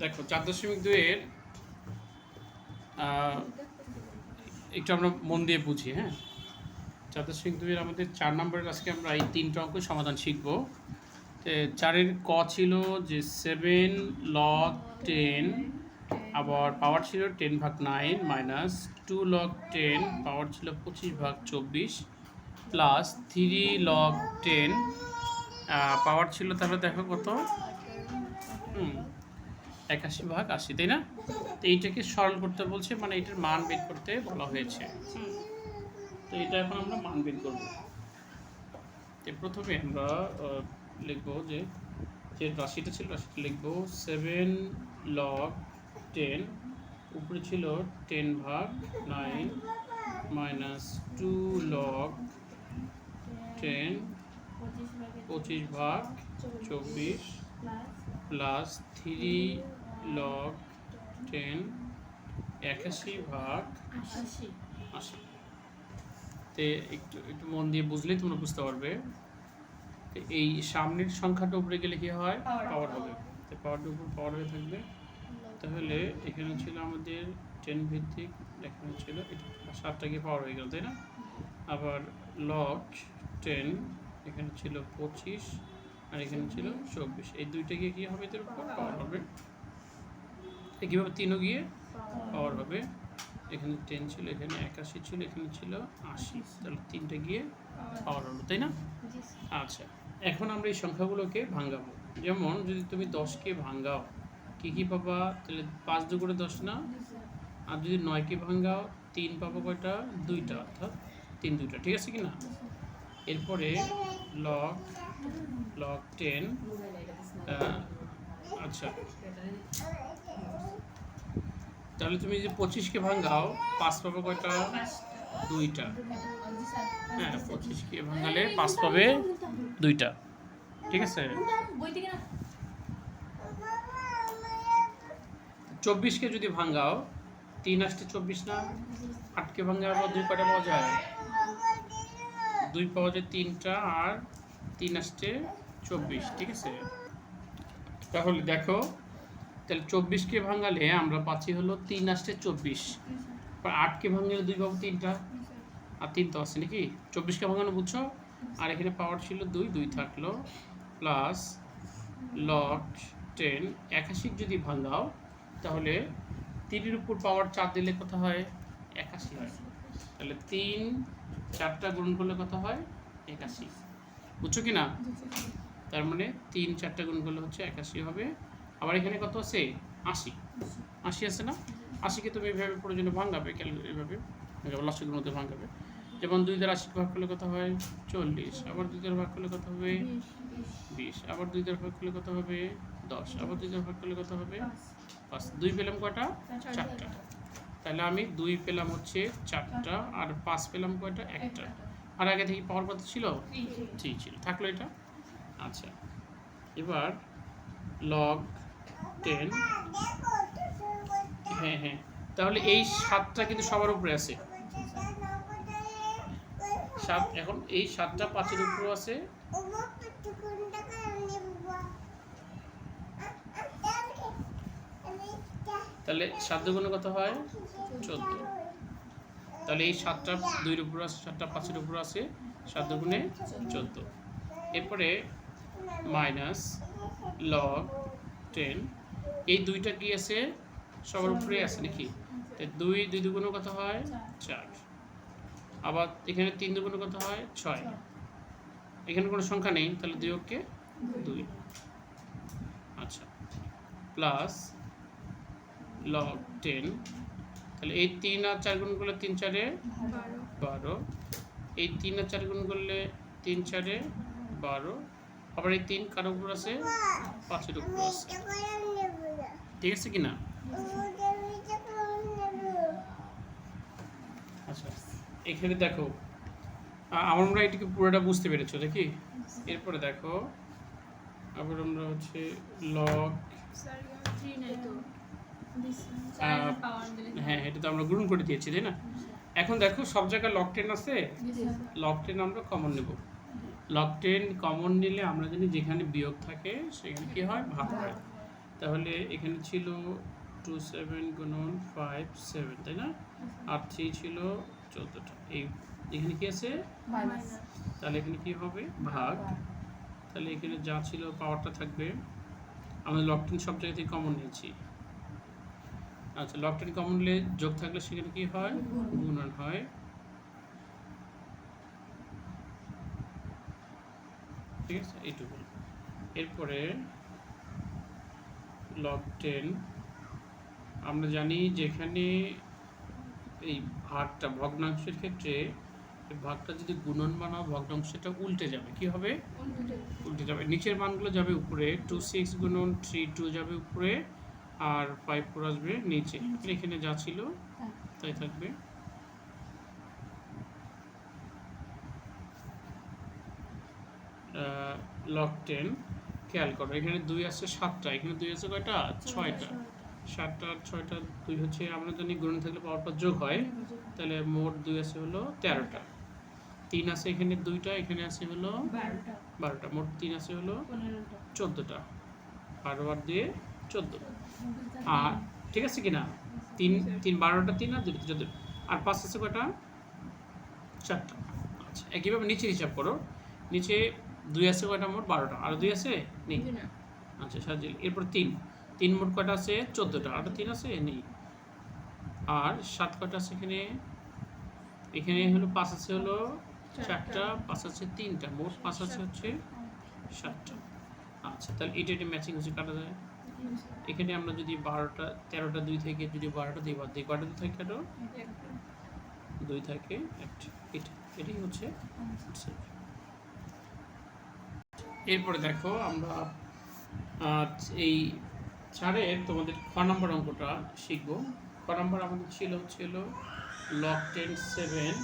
দেখো, চার দশমিক দুইয়ের একটু আমরা মন দিয়ে বুঝি হ্যাঁ? চার দশমিক দুইয়ের আমাদের চার নম্বরের আজকে আমরা এই তিনটা অঙ্ক সমাধান শিখব। চারের ক ছিল যে সেভেন লগ টেন আবার পাওয়ার ছিল টেন ভাগ nine minus two log ten power ছিল পঁচিশ ভাগ চব্বিশ plus three log ten power ছিল তাহলে দেখো কত? হুম একাশি ভাগ আশি তাই না? তো এইটাকে সরল করতে বলছে মানে এটার মান বের করতে বলা হয়েছে। তো এটা এখন আমরা মান বের করব। তো প্রথমে আমরা লিখব যে যে রাশিটা ছিল রাশিটা লিখব সেভেন লগ টেন উপরে ছিল টেন ভাগ nine minus two log ten পঁচিশ ভাগ চব্বিশ প্লাস থ্রি লগ টেন একাশি ভাগ আশি। তে একটু একটু মন দিয়ে বুঝলেই তোমরা বুঝতে পারবে। তো এই সামনের সংখ্যাটা উপরে গেলে কি হয়? পাওয়ার হবে। তো পাওয়ারটা উপর পাওয়ার হয়ে থাকবে। তাহলে এখানে ছিল আমাদের টেন ভিত্তিক এখানে ছিল সাতটা গিয়ে পাওয়ার হয়ে গেল তাই না? আবার লগ টেন এখানে ছিল পঁচিশ আর এখানে ছিল চব্বিশ। এই দুইটা গিয়ে কী হবে এদের উপর পাওয়ার হবে? কীভাবে তিনও গিয়ে পাওয়ার হবে। এখানে টেন ছিল এখানে একাশি ছিল এখানে ছিল আশি। তাহলে তিনটে গিয়ে পাওয়ার হলো তাই না? আচ্ছা এখন আমরা এই সংখ্যাগুলোকে ভাঙাবো। যেমন যদি তুমি দশকে ভাঙাও কী কী পাবা? তাহলে পাঁচ দু করে দশ না? আর যদি নয়কে ভাঙাও তিন পাবো কয়টা? দুইটা অর্থাৎ তিন দুইটা ঠিক আছে কি না? এরপরে লগ লগ টেন আচ্ছা। তাহলে তুমি যদি পঁচিশকে ভাঙাও, পাঁচ পাবে কয়টা? দুইটা। হ্যাঁ পঁচিশকে ভাঙালে পাঁচ পাবে দুইটা। ঠিক আছে? চব্বিশকে যদি ভাঙাও, তিন আসতে চব্বিশ না? আটকে ভাঙা আবার দুই কটা পাওয়া যায়? দুই পাওয়া যায় তিনটা, আর তিন আসতে চব্বিশ, ঠিক আছে? তাহলে দেখো, তাহলে চব্বিশকে ভাঙালে আমরা পাচ্ছি হলো তিন আসতে চব্বিশ। আটকে ভাঙলে দুই পাবো তিনটা। আর তিন তো আছে নাকি? চব্বিশকে ভাঙানো বুঝছ? আর এখানে পাওয়ার ছিল দুই দুই থাকল। প্লাস লগ টেন একাশি যদি ভাঙাও, তাহলে তিনের উপর পাওয়ার চার দিলে কত হয়? একাশি হয়। তাহলে তিন, চারটা গুণ করলে কত হয়? একাশি। বুঝছ কি না? তার মানে তিন, চারটা গুণ করলে হচ্ছে একাশি হবে। আবার এখানে কত আছে? আশি। আশি আছে না? আশিকে তুমি এভাবে প্রয়োজনে ভাঙাবে এভাবে। লসের মধ্যে ভাঙাবে। যেমন দুই দ্বারা আশি ভাগ করলে কত হয়? চল্লিশ। আবার দুই দ্বারা ভাগ করলে কত হবে? বিশ। আবার দুই দ্বারা ভাগ করলে কত হবে? দশ। আবার দুই দ্বারা ভাগ করলে কত হবে? পাঁচ। দুই পেলাম কয়টা? চারটা। তাহলে আমি দুই পেলাম হচ্ছে চারটা। আর পাঁচ পেলাম কয়টা? একটা। আর আগে থেকে পাওয়ার কত ছিল ঠিক ছিল থাকল এটা? আচ্ছা এবার লগ টেন হ্যাঁ হ্যাঁ তাহলে এই সাতটা কিন্তু সবার উপরে আছে। সাত এখন এই সাতটা পাঁচের উপরে আছে। তাহলে সাত দুগুণে কত হয়? চোদ্দ। তাহলে এই সাতটা দুইয়ের উপর আছে, সাতটা পাঁচের উপর আছে, সাত দুগুণে চোদ্দ। এরপরে মাইনাস লগ টেন এই দুইটা কি আছে? সবার উপরে আছে নাকি? দুই দুই দুগুণে কত হয়? চার। আবার এখানে তিন দুগুণে কত হয়? ছয়। এখানে কোনো সংখ্যা নেই, তাহলে দুই অক্ষে দুই। আচ্ছা। প্লাস লগ টেন তাহলে এই তিন আর চার গুণ করলে তিন চারে বারো। এই তিন আর চার গুণ করলে তিন চারে বারো। আবার এই তিন কার উপর আছে? পাঁচের উপর আছে। ঠিক আছে কি না? আচ্ছা এখানে দেখো আমরা এটাকে পুরোটা বুঝতে পেরেছ দেখি এরপরে দেখো আবার আমরা হচ্ছে লগ হ্যাঁ এটা তো আমরা গ্রহণ করে দিয়েছি তাই না? এখন দেখো সব জায়গায় লক টেন আছে? লক টেন আমরা কমন নেব। লক টেন কমন নিলে আমরা জানি যেখানে বিয়োগ থাকে সেখানে কি হয়? ভাগ হয়। তাহলে এখানে ছিল টু সেভেন গুণন ফাইভ সেভেন তাই না? আর থ্রি ছিল চোদ্দোটা। এই এখানে কি আছে? তাহলে এখানে কি হবে? ভাগ। তাহলে এখানে যা ছিল পাওয়ারটা থাকবে। আমরা লকটেন সব জায়গা থেকে কমন নিয়েছি। আচ্ছা লকটেন কমন নিলে যোগ থাকলে সেখানে কি হয়? গুণন হয়। ঠিক আছে এইটুকু এরপরে লগ টেন আমরা জানি যেখানে এই ভাগটা ভগ্নাংশের ক্ষেত্রে ভাগটা যদি গুণন বানাও ভগ্নাংশটা উল্টে যাবে। কি হবে? উল্টে যাবে। নিচের মানগুলো যাবে উপরে। টু সিক্স গুণন থ্রি টু যাবে উপরে। আর ফাইভ ফোর আসবে নিচে। এখানে যা ছিল তাই থাকবে। লক টেন খেয়াল করো এখানে দুই আছে সাতটা এখানে দুই আছে কয়টা? ছয়টা সাতটা আর ছয়টা দুই হচ্ছে আমরা জানি গুণন থাকলে পাওয়ার পর যোগ হয় তাহলে মোট দুই আছে হলো তেরোটা। তিন আছে এখানে দুইটা এখানে আছে হলো বারোটা। মোট তিন আছে হলো চোদ্দোটা। বারো বার দিয়ে চোদ্দ আর ঠিক আছে কি না তিন তিন বারোটা তিন আর দুটো চোদ্দ। আর পাঁচ আছে কয়টা? চারটা। আচ্ছা একইভাবে নিচে হিসাব করো? নিচে দুই আছে কয়টা মোট? বারোটা। আর দুই আছে? নেই। আচ্ছা সাজিল। এরপর তিন। তিন মোট কয়টা আছে? চোদ্দোটা। আর তিন আছে? নেই। আর সাত কয়টা আছে এখানে? এখানে হলো পাঁচ আছে হলো চারটা। পাঁচ আছে তিনটা। মোট পাঁচ আছে হচ্ছে সাতটা। আচ্ছা তাহলে এটা এটা ম্যাচিং হচ্ছে কাটা যায়। এখানে আমরা যদি বারোটা, তেরোটা দুই থেকে যদি বারোটা দিই বাদ দিই কয়টা দুই থাকে কাটো দুই থাকে এটা এটাই হচ্ছে এরপরে দেখো আমরা এই ছাড়ের তোমাদের খ নম্বর অঙ্কটা শিখব। খ নম্বর আমাদের ছিল ছিল log ten seven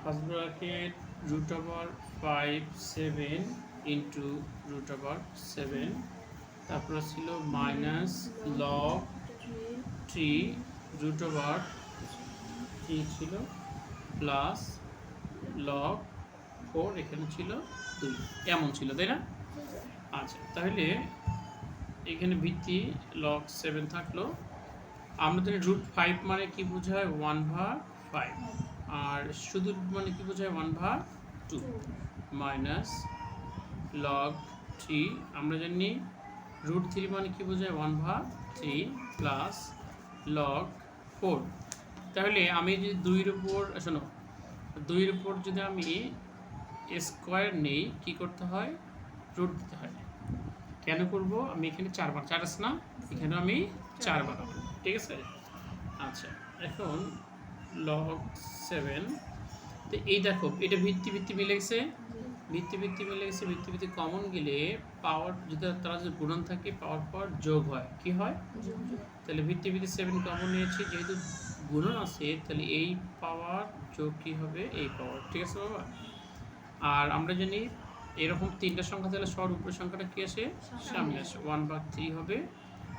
first bracket root over five seven into root over seven তারপরে ছিল minus log three root over three ছিল প্লাস লক ফোর এখানে ছিল দুই। এমন ছিল, তাই না? আচ্ছা তাহলে এখানে ভিত্তি লক সেভেন থাকল। আমরা জানি রুট ফাইভ মানে কি বোঝায়? ওয়ান ভাগ ফাইভ আর শুধু মানে কি বোঝায়? ওয়ান ভাগ টু মাইনাস লগ থ্রি আমরা জানি রুট থ্রি মানে কি বোঝায়? ওয়ান ভাগ থ্রি প্লাস লগ ফোর। তাহলে আমি যদি দুইয়ের উপর শোনো দুইয়ের উপর যদি আমি স্কোয়ার নেই কি করতে হয়? রুট দিতে হয়। কেন করব? আমি এখানে চারবার চার আছে না? এখানে আমি চার বানাবো। ঠিক আছে? আচ্ছা এখন লগ সেভেন তো এই দেখো এটা ভিত্তি ভিত্তি মিলে গেছে। ভিত্তি ভিত্তি মিলে গেছে ভিত্তি ভিত্তি কমন গেলে পাওয়ার যদি তারা যদি গুণন থাকে পাওয়ার পর যোগ হয় কি হয়? তাহলে ভিত্তি ভিত্তি সেভেন কমন নিয়েছি যেহেতু গুণন আছে তাহলে এই পাওয়ার যোগ কি হবে? এই পাওয়ার ঠিক আছে বাবা? আর আমরা জানি এরকম তিনটা সংখ্যা তাহলে সবার উপরের সংখ্যাটা কী আসে? সামনে আসে। ওয়ান ভাগ থ্রি হবে।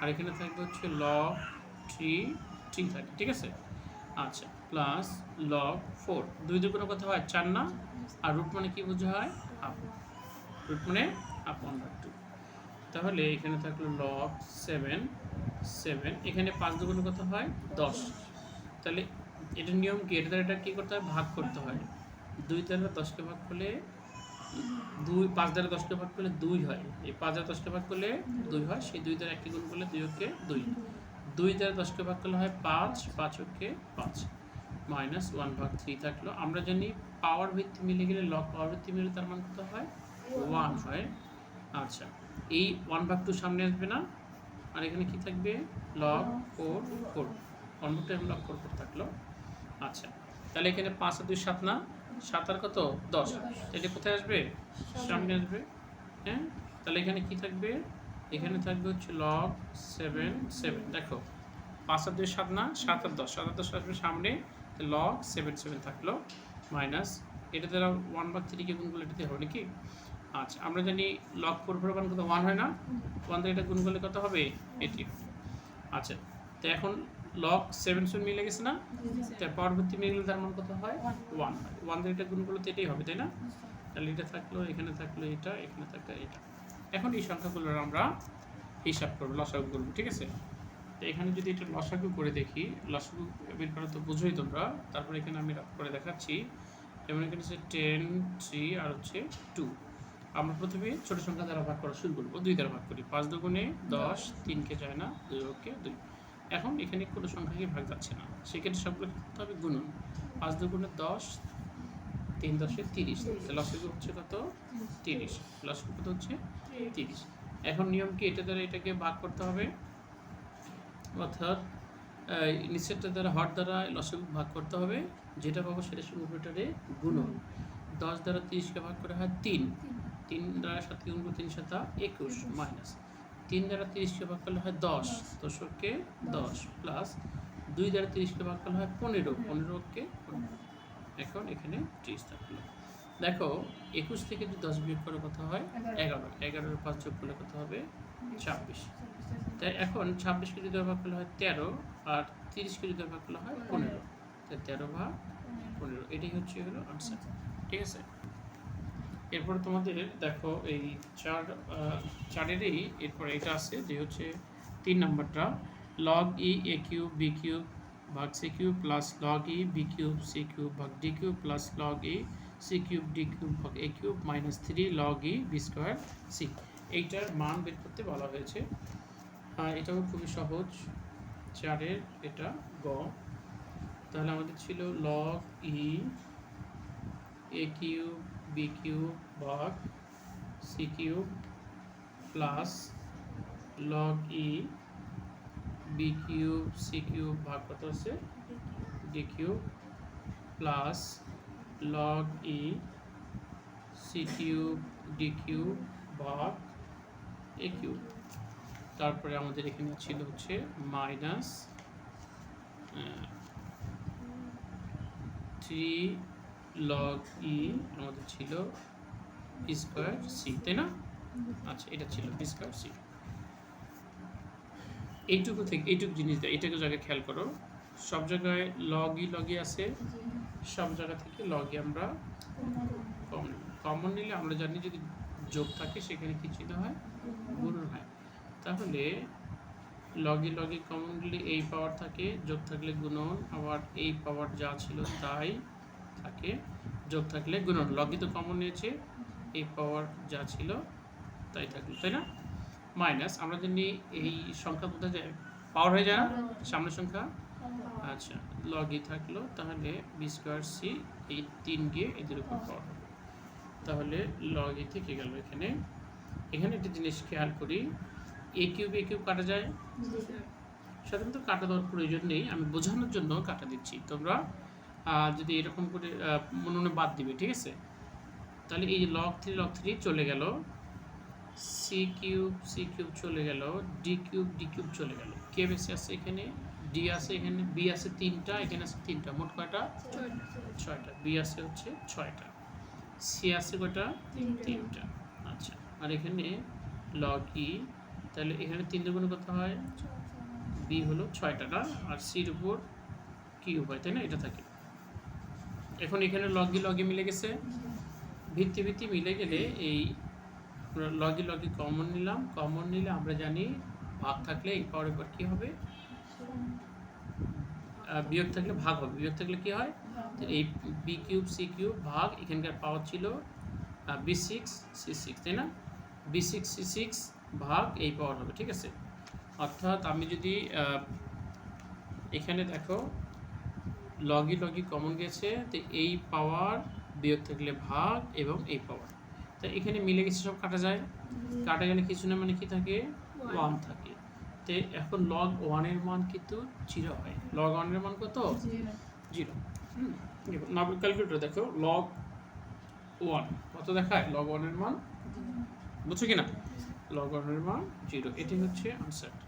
আর এখানে থাকবে হচ্ছে ল থ্রি থ্রি থাকে ঠিক আছে? আচ্ছা। প্লাস লগ ফোর দুই দুগুণের কথা হয়? চার না? আর রুট মানে কি বোঝা হয়? হাফ রুট মানে ওয়ান ভাগ টু তাহলে এখানে থাকল লগ সেভেন সেভেন এখানে পাঁচ দুগুণের কথা হয়? দশ। তাহলে এটার নিয়ম কি? এটা এটা কী করতে হয়? ভাগ করতে হয়। দুই দ্বারা দশকে ভাগ করলে দুই, পাঁচ দ্বারা দশকে ভাগ করলে দুই হয়। এই পাঁচ দ্বারা দশকে ভাগ করলে দুই হয়। সেই দুই দ্বারা একটি গুণ করলে দুই হকে দুই। দুই দ্বারা দশকে ভাগ করলে হয় পাঁচ পাঁচ হকে পাঁচ। মাইনাস ওয়ান ভাগ থ্রি থাকল। আমরা জানি পাওয়ার ভিত্তি মিলে গেলে লগ পাওয়ার ভিত্তি মিলে তার মান কত হয়? ওয়ান হয়। আচ্ছা এই ওয়ান ভাগ টু সামনে আসবে না। আর এখানে কি থাকবে? লগ ফোর ফোর ওয়ান ভাগ টু লগ ফোর ফোর থাকল। আচ্ছা তাহলে এখানে পাঁচ আর দুই সাত না? সাত আর কত? দশ। এটা কোথায় আসবে? সামনে আসবে। হ্যাঁ তাহলে এখানে কি থাকবে? এখানে থাকবে হচ্ছে লগ সেভেন সেভেন দেখো, পাঁচ আর দুই সাত না? সাত আর দশ। সাত আর দশ আসবে সামনে। লগ সেভেন সেভেন থাকল মাইনাস এটা দ্বারা ওয়ান বা থ্রিকে গুণ করলে এটাতে হবে নাকি? আচ্ছা আমরা জানি লগ ফোর ফোর ওয়ান কত ওয়ান হয় না ওয়ান দিয়ে এটা গুণ করলে কত হবে? এটি আচ্ছা তো এখন লগ সেভেন সেভেন মিলে গেছে না? তার পরবর্তী মিলে তার মান কত হয়? ওয়ান হয়। ওয়ান দিয়ে এটা গুণ করলে তো এটাই হবে তাই না? তাহলে এটা থাকল এখানে থাকল এটা এখানে থাকল এটা। এখন এই সংখ্যাগুলোর আমরা হিসাব করব লসাগু করব ঠিক আছে? তো এখানে যদি এটা লসাগু করে দেখি, লসাগু বের করা তো বুঝোই তোমরা। তারপরে এখানে আমি করে দেখাচ্ছি। যেমন এখানে হচ্ছে টেন থ্রি আর হচ্ছে টু আমরা প্রথমে ছোট সংখ্যা দ্বারা ভাগ করা শুরু করব। দুই দ্বারা ভাগ করি। পাঁচ দুগুণে দশ, তিনকে যায় না, দুই ওকে দুই। এখন এখানে কোনো সংখ্যাকে ভাগ যাচ্ছে না। সেক্ষেত্রে সবগুলো করতে হবে? গুণন। পাঁচ দুগুণে দশ, তিন দশে তিরিশ। লসগু হচ্ছে কত? তিরিশ। লসগু কত হচ্ছে? তিরিশ। এখন নিয়ম কি? এটা দ্বারা এটাকে ভাগ করতে হবে? অর্থাৎ নিচেরটা দ্বারা হর দ্বারা লসগু ভাগ করতে হবে। যেটা পাবো সেটা উপরেটারে গুণন। দশ দ্বারা তিরিশকে ভাগ করা হয় তিন। তিন দ্বারা সাত গুণ তিন সাতা একুশ মাইনাস তিন দ্বারা তিরিশকে ভাগ করলে হয় দশ। দশককে দশ। প্লাস দুই দ্বারা তিরিশকে ভাগ করলে হয় পনেরো। পনেরোকে পনেরো এখন এখানে ত্রিশ থাকল। দেখো একুশ থেকে যদি দশ বিয়োগ করে কত হয় এগারো। এগারোর পাঁচ যোগ করলে কত হবে? ছাব্বিশ। তাই এখন ছাব্বিশকে যদি ভাগ করলে হয় তেরো আর তিরিশকে যদি ভাগ করলে হয় পনেরো। তাই তেরো ভাগ পনেরো এটাই হচ্ছে হলো আনসার ঠিক আছে? এরপর তোমাদের দেখো এই চার চারেরই এরপর এটা আছে যে হচ্ছে তিন নম্বরটা log E A cube B cube ভাগ C cube plus log E B cube C cube ভাগ D cube plus log E C cube D cube ভাগ A cube minus three log E B square C এইটার মান বের করতে বলা হয়েছে। এটাও খুবই সহজ। চারের এটা গ। তাহলে আমাদের ছিল log E A cube B cube ভাগ C cube plus log E B cube C cube ভাগ কত আছে? D cube plus log E C cube D cube ভাগ এ কিউব তারপরে আমাদের এখানে ছিল হচ্ছে মাইনাস থ্রি লগ ই আমাদের ছিল স্কোয়ার সি তাই না? আচ্ছা এটা ছিল স্কোয়ার সি এইটুকু থেকে, এইটুকু জিনিস এইটুকু জায়গায় খেয়াল করো। সব জায়গায় লগই লগই আছে। সব জায়গা থেকে লগই আমরা কমন কমন নিলে আমরা জানি যদি যোগ থাকে, সেখানে কি চিহ্ন হয়? হয় তাহলে লগে লগে কমন এই পাওয়ার থাকে, যোগ থাকলে গুণন, আবার এই পাওয়ার যা ছিল তাই থাকে, যোগ থাকলে গুণন। লগই তো কমন নিয়েছে এই পাওয়ার যা ছিল তাই থাকল, তাই না? মাইনাস আমরা জানি এই সংখ্যা কোথায় যায়? পাওয়ার হয়ে যায় না? সামনের সংখ্যা? আচ্ছা লগই থাকল, তাহলে বি স্কোয়ার সি এই তিন গিয়ে এদের উপর পাওয়ার তাহলে লগই থেকে গেল এখানে। এখানে একটা জিনিস খেয়াল করি এ কিউব এ কিউব কাটা যায়। সাধারণত কাটা দেওয়ার প্রয়োজন নেই আমি বোঝানোর জন্য কাটা দিচ্ছি। তোমরা যদি এরকম করে মনে মনে বাদ দিবে ঠিক আছে? তাহলে এই যে লগ থ্রি লগ থ্রি চলে গেল। সি কিউব সি কিউব চলে গেল। ডি কিউব ডি কিউব চলে গেল। কে বেশি আছে এখানে ডি আছে এখানে বি আছে তিনটা এখানে আছে তিনটা। মোট কয়টা? ছয়টা। বি আছে হচ্ছে ছয়টা। সি আছে কয়টা? তিনটা। আচ্ছা। আর এখানে লগ ই তাহলে এখানে তিন দুগুণ কত হয়? বি হলো ছয় টাকা আর সির উপর কিউব হয় তাই না? এটা থাকে। এখন এখানে লগে লগে মিলে গেছে। ভিত্তি ভিত্তি মিলে গেলে এই লগে লগি কমন নিলাম। কমন নিলে আমরা জানি ভাগ থাকলে এই পাওয়ার পর কি হবে? বিয়োগ থাকলে ভাগ হবে। বিয়োগ থাকলে কি হয়? এই বি কিউব সি কিউব ভাগ এখানকার পাওয়ার ছিল বি সিক্স সি সিক্স তাই না? বি সিক্স সি সিক্স ভাগ এই পাওয়ার হবে ঠিক আছে? অর্থাৎ আমি যদি এখানে দেখো লগি লগি কমন গেছে তো এই পাওয়ার বিয়োগ থাকলে ভাগ এবং এই পাওয়ার। তো এখানে মিলে গেছে সব কাটা যায়। কাটা গেলে কিছু না মানে কি থাকে? ওয়ান থাকে। তো এখন লগ ওয়ানের মান কিন্তু জিরো হয়। লগ ওয়ানের মান কত? জিরো না ক্যালকুলেটর দেখো লগ ওয়ান কত দেখায়? লগ ওয়ানের মান? বুঝছ কি না লগ ওয়ানের মান জিরো এটি হচ্ছে আনসার